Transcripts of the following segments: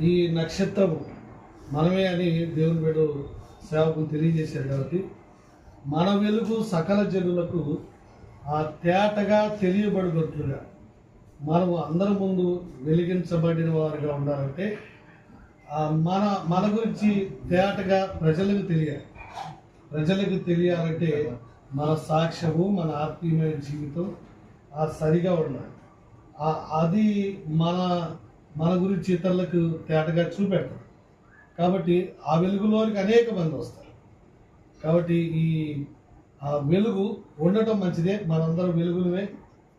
ఈ నక్షత్రం మనమే అని దేవుని బిడ్డ సేవకు తెలియజేశారు కాబట్టి మన వెలుగు సకల జనులకు ఆ తేటగా తెలియబడినట్లుగా మనము అందరి ముందు వెలిగించబడిన వారుగా ఉండాలంటే మన మన గురించి తేటగా ప్రజలకు తెలియాలి. ప్రజలకు తెలియాలంటే మన సాక్ష్యము మన ఆత్మీయమైన జీవితం ఆ సరిగా ఉండాలి. అది మన మన గురించి ఇతరులకు తేటగా చూపెడతారు. కాబట్టి ఆ వెలుగులోనికి అనేక మంది వస్తారు. కాబట్టి ఈ ఆ వెలుగు ఉండటం మంచిదే మనందరం వెలుగులమే.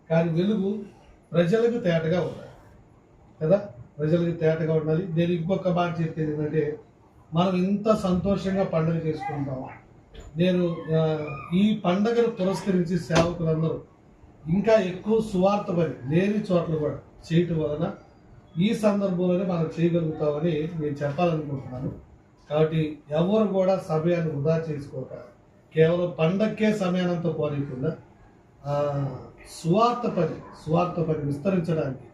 కానీ వెలుగు ప్రజలకు తేటగా ఉండాలి. కదా? ప్రజలకు తేటగా ఉండాలి. నేను ఇంకొక మాట చెప్పేది ఏంటంటే మనం ఇంత సంతోషంగా పండుగ చేసుకుంటాం నేను ఈ పండగను పురస్కరించి సేవకులందరూ ఇంకా ఎక్కువ సువార్త పని లేని చోట్ల కూడా చేయటం వలన ఈ సందర్భంలోనే మనం చేయగలుగుతామని నేను చెప్పాలనుకుంటున్నాను. కాబట్టి ఎవరు కూడా సమయాన్ని వృధా చేసుకోక కేవలం పండక్కే సమయానంతా పోనీయకుండా స్వార్థ పని స్వార్థ పని విస్తరించడానికి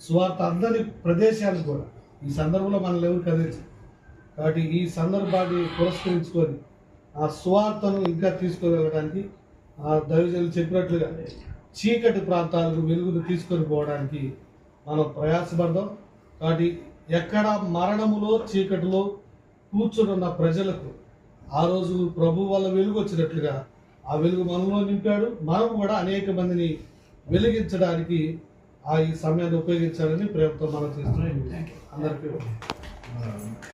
స్వార్థ అందరి ప్రదేశాలు కూడా ఈ సందర్భంలో మనల్ని ఎవరు కదిలించారు. కాబట్టి ఈ సందర్భాన్ని పురస్కరించుకొని ఆ స్వార్థను ఇంకా తీసుకువెళ్ళడానికి ఆ దైవజనులు చెప్పినట్లుగా చీకటి ప్రాంతాలకు వెలుగును తీసుకొని పోవడానికి మనం ప్రయాసపడదాం. కాబట్టి ఎక్కడ మరణములో చీకటిలో కూర్చునున్న ప్రజలకు ఆ రోజు ప్రభు వల్ల వెలుగు వచ్చినట్లుగా ఆ వెలుగు మనలో నింపాడు. మనం కూడా అనేక మందిని వెలిగించడానికి ఆ ఈ సమయాన్ని ఉపయోగించాలని ప్రేమతో మనం చేస్తున్నాం. అందరికీ